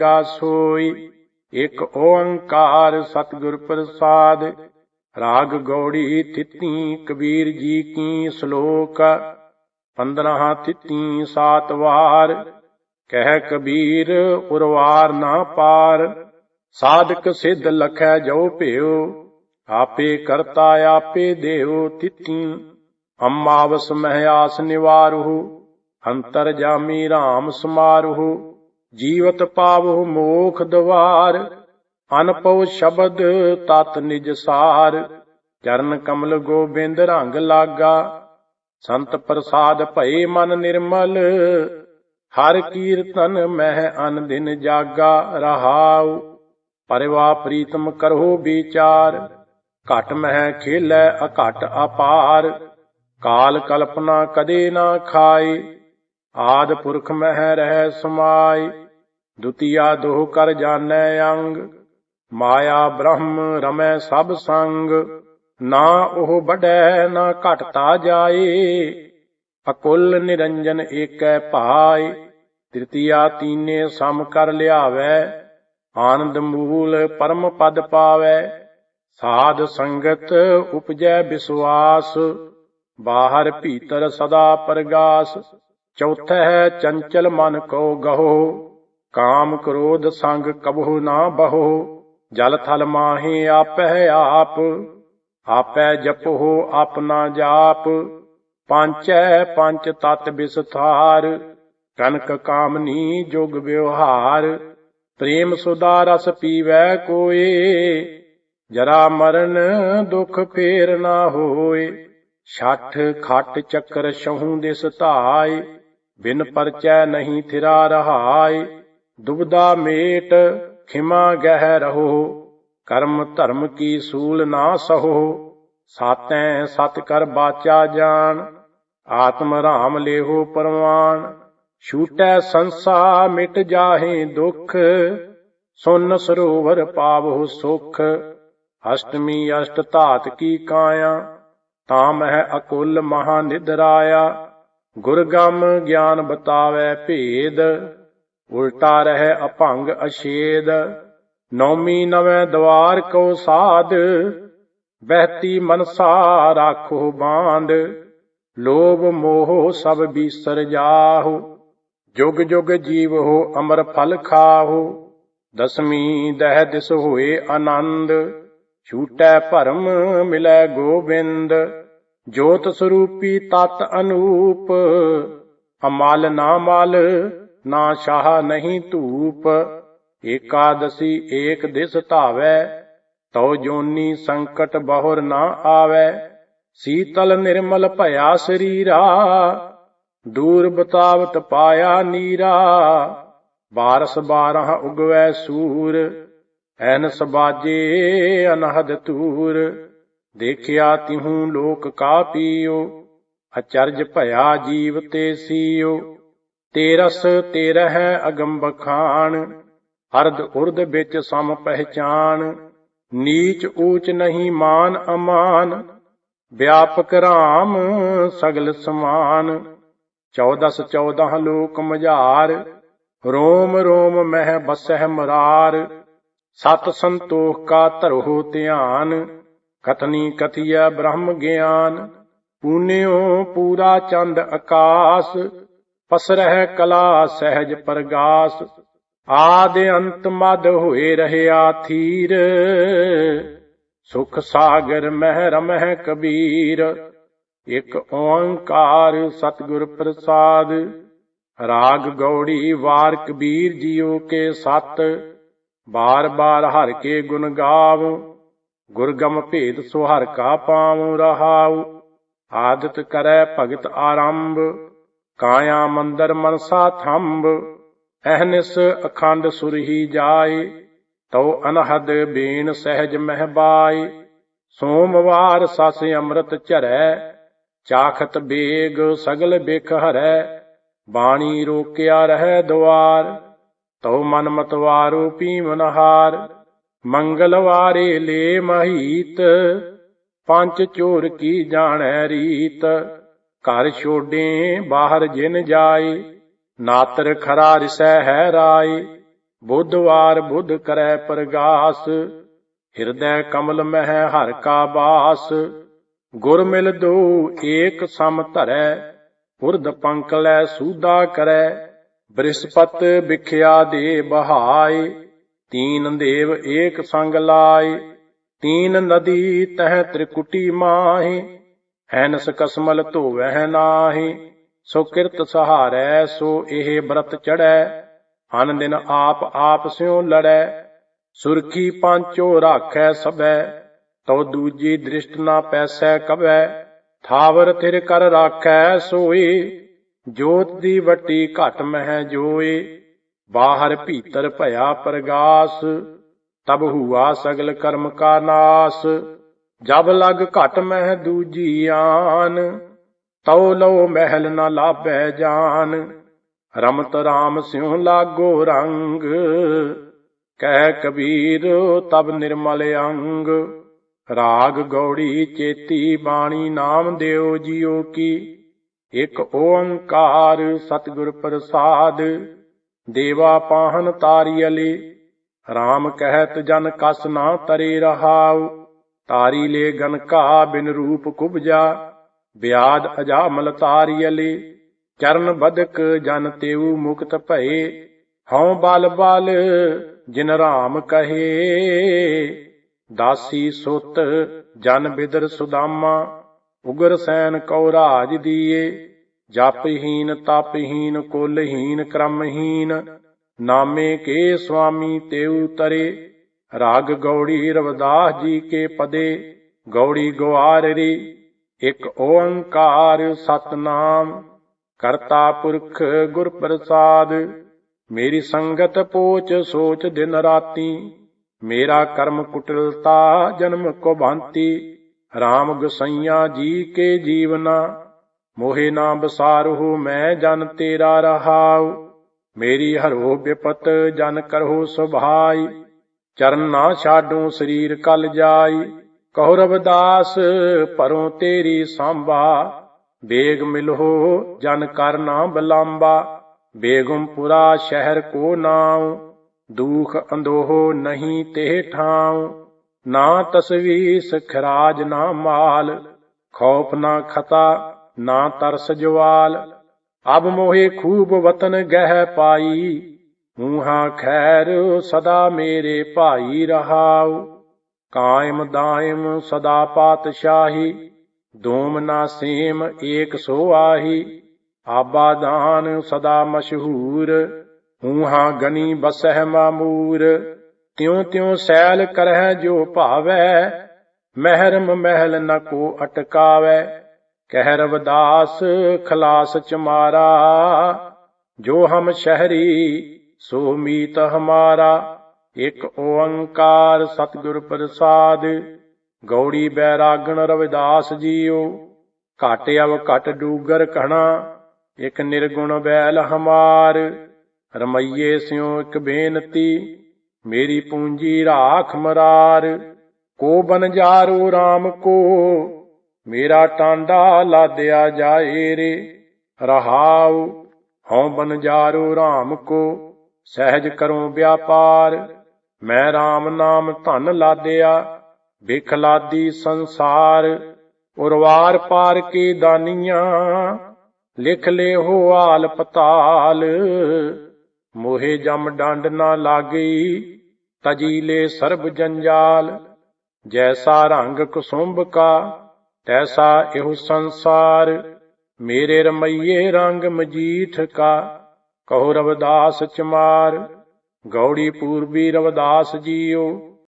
ਗਾ ਸੋਈ, ਇਕ ਓੰਕਾਰ ਸਤਿਗੁਰ ਪ੍ਰਸਾਦ। ਰਾਗ ਗੌੜੀ ਤਿੱਤੀ ਕਬੀਰ ਜੀ ਕੀ ਸ਼ਲੋਕ। ਪੰਦਰਾਂ ਤਿੱਤੀ ਸਾਤ ਵਾਰ। ਕਹਿ ਕਬੀਰ, ਉਰਵਾਰ ਨਾ ਪਾਰ। ਸਾਧਕ ਸਿੱਧ ਲਖੈ ਜੋ ਭਿਓ, ਆਪੇ ਕਰਤਾ ਆਪੇ ਦੇਵ ਤਿੱਤੀ ਅਮਾਵਸ ਮਹਿ ਆਸ ਨਿਵਾਰਹੁ, ਅੰਤਰ ਜਾਮੀ RAM ਸਮਾਰਹੁ। ਜੀਵਤ ਪਾਵਹੁ ਮੋਖ ਦਵਾਰ, ਅਨਪਉ ਸ਼ਬਦ ਤਤ ਨਿਜ ਸਾਰ। ਚਰਨ ਕਮਲ ਗੋਬਿੰਦ ਰੰਗ ਲਾਗਾ, ਸੰਤ ਪ੍ਰਸਾਦ ਭਏ ਮਨ ਨਿਰਮਲ। ਹਰ ਕੀਰਤਨ ਮਹਿ ਅਨ ਦਿਨ ਜਾਗਾ ਰਹਾਉ, ਪਰਿਵਾ ਪ੍ਰੀਤਮ ਕਰੋ ਵਿਚਾਰ। ਘਟ ਮਹਿ ਖੇਲੈ ਅਘਟ ਅਪਾਰ, ਕਾਲ ਕਲਪਨਾ ਕਦੇ ਨਾ ਖਾਏ। ਆਦ ਪੁਰਖ ਮਹਿ ਰਹਿ ਸਮਾਈ ਦੁਤੀਆ ਦੋਹ ਕਰ ਜਾਣੈ ਅੰਗ, ਮਾਇਆ ਬ੍ਰਹਮ ਰਮੈ ਸਭ ਸੰਗ, ਨਾ ਉਹ ਬੜੈ ਨਾ ਘਟਤਾ ਜਾਏ। ਅਕੁਲ ਨਿਰੰਜਨ ਏਕੈ ਭਾਈ ਤ੍ਰਿਤੀਆ ਤੀਨੇ ਸਮ ਕਰ ਲਿਆਵੈ, ਆਨੰਦ ਮੂਲ ਪਰਮ ਪਦ ਪਾਵੈ। ਸਾਧ ਸੰਗਤ ਉਪਜੈ ਵਿਸਵਾਸ ਬਾਹਰ ਭੀਤਰ ਸਦਾ ਪ੍ਰਗਾਸ, ਚੌਥਾ ਹੈ ਚੰਚਲ ਮਨ ਕੋ ਗਹੋ। ਕਾਮ ਕ੍ਰੋਧ ਸੰਗ ਕਬਹੁ ਨਾ ਬਹੋ, ਜਲ ਥਲ ਮਾਹੇ ਆਪਹਿ ਆਪ ਆਪੈ ਜਪੋ ਆਪਣਾ ਜਾਪ, ਪੰਚੈ ਪੰਚ ਤਤ ਵਿਸਥਾਰ ਕਨਕ ਕਾਮਨੀ ਜੁਗ ਵਿਵਹਾਰ, ਪ੍ਰੇਮ ਸੁਦਾ ਰਸ ਪੀਵੈ ਕੋਏ, ਜਰਾ ਮਰਨ ਦੁਖ ਫੇਰ ਨਾ ਹੋਏ, ਛੱਠ ਖੱਟ ਚੱਕਰ ਛਹੂ ਦਿਸ ਧਾਇ ਬਿਨ ਪਰਚੈ ਨਹੀਂ ਥਿਰਾ ਰਹਾਇ ਦੁਬਦਾ ਮੇਟ ਖਿਮਾ ਗਹਿ ਰਹੋ, ਕਰਮ ਧਰਮ ਕੀ ਸੂਲ ਨਾ ਸਹੋ, ਸਾਤੈ ਸਤ ਕਰ ਬਾਚਾ ਜਾਣ, ਆਤਮ ਰਾਮ ਲੇਹੋ ਪਰਵਾਨ ਛੂਟੈ ਸੰਸਾ ਮਿਟ ਜਾਹੇ ਦੁਖ, ਸੁਨ ਸਰੋਵਰ ਪਾਵਹੁ ਸੁਖ, ਅਸ਼ਟਮੀ ਅਸ਼ਟ ਧਾਤ ਕੀ ਕਾਇਆ, ਤਾਂ ਮਹਿ ਅਕੁਲ ਮਹਾ ਨਿਦਰਾਇਆ ਗੁਰਗਮ ਗਿਆਨ ਬਤਾਵੇ ਭੇਦ ਉਲਟਾ ਰਹਿ ਅਭੰਗ ਅਛੇਦ। ਨੌਮੀ ਨਵੇਂ ਦਵਾਰ ਕੋ ਸਾਧ, ਬਹਿਤੀ ਮਨਸਾ ਰਾਖੋ ਬਾਂਦ ਲੋਭ ਮੋਹ ਸਭ ਬੀਸਰ ਜਾਹੋ, ਜੁਗ ਜੁਗ ਜੀਵ ਹੋ ਅਮਰ ਫਲ ਖਾਹੋ। ਦਸਮੀ ਦਹਿ ਦਿਸ ਹੋਏ ਆਨੰਦ, ਛੂਟੈ ਭਰਮ ਮਿਲੈ ਗੋਬਿੰਦ। ਜੋਤ ਸਰੂਪੀ ਤਤ ਅਨੂਪ, ਅਮਲ ਨਾ ਮਲ ਨਾ ਸ਼ਾਹ ਨਹੀਂ ਧੂਪ ਏਕਾਦਸੀ ਏਕ ਦਿਸ ਧਾਵੈ, ਤਉ ਜੋਨੀ ਸੰਕਟ ਬਹੁਰ ਨਾ ਆਵੈ, ਸੀਤਲ ਨਿਰਮਲ ਭਇਆ ਸਰੀਰਾ, ਦੂਰ ਬਤਾਵਤ ਪਾਇਆ ਨੀਰਾ, ਬਾਰਸ ਬਾਰਹ ਉਗਵੈ ਸੂਰ, ਐਨਸ ਬਾਜੇ ਅਨਹਦ ਤੂਰ ਦੇਖਿਆ ਤਿਹੂ ਲੋਕ ਕਾ ਪੀਓ, ਅਚਰਜ ਭਇਆ ਜੀਵ ਤੇ ਸੀਓ। ਤੇਰਸ ਤੇਰਹਿ ਅਗੰਬ ਖਾਨ ਅਰਧ ਉਰਦ ਵਿੱਚ ਸਮ ਪਹਿਚਾਨ ਨੀਚ ਊਚ ਨਹੀਂ ਮਾਨ ਅਮਾਨ, ਵਿਆਪਕ ਰਾਮ ਸਗਲ ਸਮਾਨ। ਚੌਦਸ ਚੌਦਹ ਲੋਕ ਮਝਾਰ, ਰੋਮ ਰੋਮ ਮਹਿ ਬਸਹਿ ਮਰਾਰ, ਸਤ ਸੰਤੋਖ ਕਾ ਧਰੋ ਧਿਆਨ, ਕਥਨੀ ਕਥਿਆ ਬ੍ਰਹਮ ਗਿਆਨ, ਪੂਨਿਓ ਪੂਰਾ ਚੰਦ ਆਕਾਸ ਪਸਰਹਿ ਕਲਾ ਸਹਿਜ ਪ੍ਰਗਾਸ, ਆਦ ਅੰਤ ਮਦ ਹੋਏ ਰਹਿਆ ਥੀਰ। ਸੁਖ ਸਾਗਰ ਮਹਿ ਰਮਹਿ ਕਬੀਰ, ਇਕ ਓੰਕਾਰ ਸਤਿਗੁਰ ਪ੍ਰਸਾਦ। ਰਾਗ ਗੌੜੀ ਵਾਰ ਕਬੀਰ ਜੀਓ ਕੇ ਸਤ, ਬਾਰ ਬਾਰ ਹਰ ਕੇ ਗੁਣ ਗਾਵ। ਗੁਰਗਮ ਭੇਦ ਸੁਹਰ ਕਾ ਪਾਉ ਰਹਾਉ, ਆਦਤ ਕਰੈ ਭਗਤ ਆਰੰਭ। ਕਾਇਆ ਮੰਦਰ ਮਨਸਾ ਥੰਬ ਅਹਨਿਸ ਅਖੰਡ ਸੁਰਹੀ ਜਾਏ, ਤਉ ਅਨਹਦ ਬੇਨ ਸਹਿਜ ਮਹਿਬਾਈ ਸੋਮਵਾਰ ਸਸ ਅੰਮ੍ਰਿਤ ਝਰੈ, ਚਾਖਤ ਬੇਗ ਸਗਲ ਬਿਖ ਹਰੈ, ਬਾਣੀ ਰੋਕਿਆ ਰਹਿ ਦੁਆਰ, ਤਉ ਮਨ ਮਤਵਾਰੋ ਪੀਵਨਹਾਰ ਮੰਗਲਵਾਰੇ ਲੇ ਮਹੀਤ, ਪੰਜ ਚੋਰ ਕੀ ਜਾਣੈ ਰੀਤ। ਘਰ ਛੋਡੇ ਬਾਹਰ ਜਿਨ ਜਾਏ, ਨਾਤਰ ਖਰਾ ਰਿਸੈ ਹੈ ਰਾਏ, ਬੁੱਧਵਾਰ ਬੁੱਧ ਕਰੈ ਪ੍ਰਗਾਸ, ਹਿਰਦੈ ਕਮਲ ਮਹਿ ਹਰ ਕਾ ਬਾਸ, ਗੁਰ ਮਿਲ ਦੋ ਏਕ ਸਮ ਧਰੈ ਉਰਧ ਪੰਕਲੈ ਸੂਦਾ ਕਰੈ ਬ੍ਰਿਸਪਤ ਵਿਖਿਆ ਦੇ ਬਹਾਏ, ਤੀਨ ਦੇਵ ਏਕ ਸੰਗ ਲਾਏ, ਤੀਨ ਨਦੀ ਤਹਿ ਤ੍ਰਿਕੁਟੀ ਮਾਹੀ ਹੈਨਸ ਕਸਮਲ ਧੋਵਹਿ ਨਾਹੀ, ਸੋ ਕਿਰਤ ਸਹਾਰੈ, ਸੋ ਇਹ ਬ੍ਰਤ ਚੜੈ ਹਨ ਦਿਨ ਆਪ ਆਪ ਸਿਉ ਲੜੈ, ਸੁਰਖੀ ਪੰਚੋ ਰਾਖੈ ਸਭੈ, ਤਉ ਦੂਜੀ ਦ੍ਰਿਸ਼ਟ ਨਾ ਪੈਸੈ ਕਬੈ ਥਾਵਰ ਥਿਰ ਕਰ ਰਾਖੈ ਸੋਈ, ਜੋਤ ਦੀ ਵੱਟੀ ਘਟ ਮਹਿ ਜੋਏ ਬਾਹਰ ਭੀਤਰ ਭਇਆ ਪ੍ਰਗਾਸ, ਤਬ ਹੁਆ ਸਗਲ ਕਰਮ ਕਾ ਨਾਸ। ਜਬ ਲਗ ਘਟ ਮਹਿ ਦੂਜੀ ਆਨ, ਤਉ ਲਉ ਮਹਿਲ ਨ ਲਾਭੈ ਜਾਨ। ਰਮਤ ਰਾਮ ਸਿਉ ਲਾਗੋ ਰੰਗ, ਕਹਿ ਕਬੀਰ ਤਬ ਨਿਰਮਲ ਅੰਗ। ਰਾਗ ਗੌੜੀ ਚੇਤੀ ਬਾਣੀ ਨਾਮ ਦਿਓ ਜੀਓ ਕੀ। ਇਕ ਓੰਕਾਰ ਸਤਿਗੁਰ ਪ੍ਰਸਾਦ, ਦੇਵਾ ਪਾਹਨ ਤਾਰੀ ਤਾਰੀਅਲੀ RAM ਕਹਿਤ ਜਨ ਕਸ ਨਾ ਤਰੇ ਰਹਾਉ। ਤਾਰੀ ਲੇ ਗਨ ਕਾ ਬਿਨ ਰੂਪ ਕੁਬਜਾ ਬਿਆਦ ਅਜਾਮਲ ਤਾਰੀਅਲੀ ਚਰਨ ਬਦਕ ਜਨ ਤੇਉ ਮੁਕਤ ਭਏ, ਹਉ ਬਲ ਬਲ ਜਿਨ RAM ਕਹੇ, ਦਾਸੀ ਸੁਤ ਜਨ ਬਿਦਰ ਸੁਦਾਮਾ, ਉਗਰ ਸੈਨ ਕਉ ਰਾਜ ਦੀਏ ਜਪਹੀਨ ਤਪਹੀਨ ਕੁਲਹੀਨ ਕਰਮਹੀਨ ਨਾਮੇ ਕੇ ਸੁਆਮੀ ਤੇਉ ਤਰੇ ਰਾਗ ਗੌੜੀ ਰਵਦਾਸ ਜੀ ਕੇ ਪਦੇ, ਗੌੜੀ ਗਵਾਰਰੀ ਇਕ ਓੰਕਾਰ ਸਤਨਾਮ, ਕਰਤਾ ਪੁਰਖ ਗੁਰ ਪ੍ਰਸਾਦ ਮੇਰੀ ਸੰਗਤ ਪੋਚ ਸੋਚ ਦਿਨ ਰਾਤੀ, ਮੇਰਾ ਕਰਮ ਕੁਟਲਤਾ ਜਨਮ ਕੋ ਭਾਂਤੀ RAM ਗੁਸਈਆ ਜੀ ਕੇ ਜੀਵਨਾ, ਮੋਹਿ ਨਾ ਬਸਾਰਹੁ ਮੈਂ ਜਨ ਤੇਰਾ ਰਹਾਉ, ਮੇਰੀ ਹਰੋ ਬਿਪਤ ਜਨ ਕਰਹੁ ਸੁਭਾਈ। ਚਰਨ ਨਾ ਛਾਡੂ ਸਰੀਰ ਕਲ ਜਾਈ। ਕਹੁ ਰਵਦਾਸ ਪਰੋਂ ਤੇਰੀ ਸੰਭਾ। ਬੇਗ ਮਿਲਹੁ ਜਨ ਕਰ ਨਾ ਬਲਾਂਬਾ। ਬੇਗਮਪੁਰਾ ਸ਼ਹਿਰ ਕੋ ਨਾਉ। ਦੂਖ ਅੰਦੋਹ ਨਹੀਂ ਤੇ ਠਾਉ। ਨਾ ਤਸਵੀਸ ਖਰਾਜ ਨਾ ਮਾਲ। ਖੌਫ ਨਾ ਖਤਾ, ਨਾ ਤਰਸ ਜਵਾਲ। ਅਬ ਮੋਹੇ ਖੂਬ ਵਤਨ ਗਹਿ ਪਾਈ। ਮੂਹਾ ਖੈਰ ਸਦਾ ਮੇਰੇ ਭਾਈ ਰਹਾਉ। ਕਾਇਮ ਦਾਇਮ ਸਦਾ ਪਾਤਸ਼ਾਹੀ, ਦੋਮ ਨਾ ਸੇਮ ਏਕ ਸੋ ਆਹੀ। ਆਬਾ ਦਾਨ ਸਦਾ ਮਸ਼ਹੂਰ ਹੂਹਾ ਗਨੀ ਬਸਹਿ ਮਾਮੂਰ। ਤਿਉ ਤਿਉ ਸੈਲ ਕਰਹਿ ਜੋ ਭਾਵੈ, ਮਹਿਰਮ ਮਹਿਲ ਨ ਕੋ ਅਟਕਾਵੈ। ਕਹਿ ਰਵਦਾਸ ਖਲਾਸ ਚਮਾਰਾ, ਜੋ ਹਮ ਸ਼ਹਿਰੀ ਸੋ ਮੀਤ ਹਮਾਰਾ, ਇਕ ਓੰਕਾਰ ਸਤਿਗੁਰ ਪ੍ਰਸਾਦ। ਗੌੜੀ ਬੈਰਾਗਣ ਰਵਿਦਾਸ ਜੀਓ, ਘਟ ਅਵ ਘਟ ਡੂਗਰ ਕਹਣਾ ਇਕ ਨਿਰਗੁਣ ਬੈਲ ਹਮਾਰ। ਰਮਈਏ ਸਿਉ ਇਕ ਬੇਨਤੀ, ਮੇਰੀ ਪੂੰਜੀ ਰਾਖ ਮਰਾਰ। ਕੋ ਬਨ ਜਾਰੋ RAM ਕੋ, ਮੇਰਾ ਟਾਂਡਾ ਲਾਦਿਆ ਜਾਏ ਰੇ। ਰਹਾਉ, ਹਉ ਬਨ ਜਾਰੋ RAM ਕੋ। ਸਹਿਜ ਕਰੋ ਵਿਆਪਾਰ, ਮੈਂ RAM ਨਾਮ ਧਨ ਲਾਦਿਆ ਵਿਖ ਲਾਦੀ ਸੰਸਾਰ, ਉਰਵਾਰ ਪਾਰ ਕੀ ਦਾਨੀਆਂ, ਲਿਖ ਲੇ ਹੋ ਆਲ ਪਤਾਲ, ਮੋਹੇ ਜਮ ਡੰਡ ਨਾ ਲਾਗੀ ਤਜੀ ਲੈ ਸਰਬ ਜੰਜਾਲ, ਜੈਸਾ ਰੰਗ ਕੁਸੁੰਭ ਕਾ, ਤੈਸਾ ਇਹੋ ਸੰਸਾਰ, ਮੇਰੇ ਰਮਈਏ ਰੰਗ ਮਜੀਠ ਕਾ। ਕਹੋ ਰਵਦਾਸ ਚਮਾਰ ਗੌੜੀ ਪੂਰਬੀ ਰਵਦਾਸ ਜੀਓ।